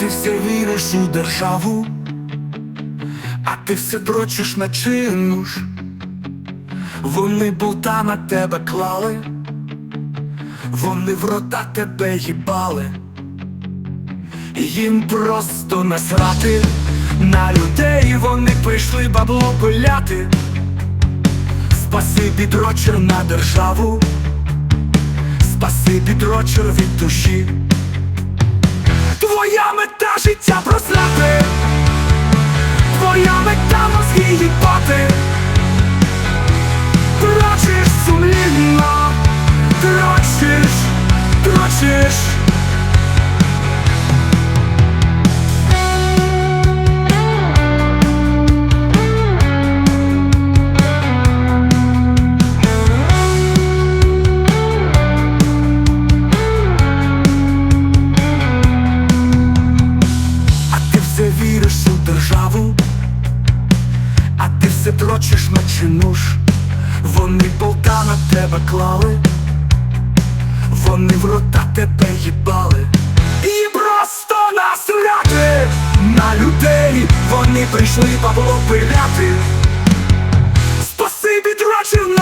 ти все віриш у державу, а ти все дрочиш на чинуш. Вони болта на тебе клали, вони в рота тебе їбали. Їм просто насрати на людей, вони прийшли бабло пиляти. Спасибі дрочер на державу, спасибі дрочер від душі. Твоя мета життя просрати, твоя мета мозги їбати. трочиш, сумлінно, дрочиш, дрочиш. Ти дрочиш на нуж, Вони болта на тебе клали, вони в рота тебе їбали. І просто насляти на людей, вони прийшли бабло пиляти. Спасибі дрочив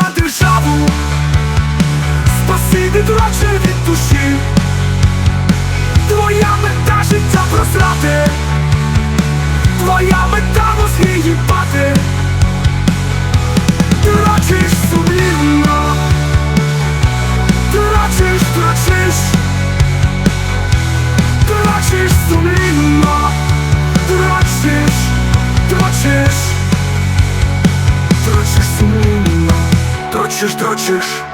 хочеш дрочиш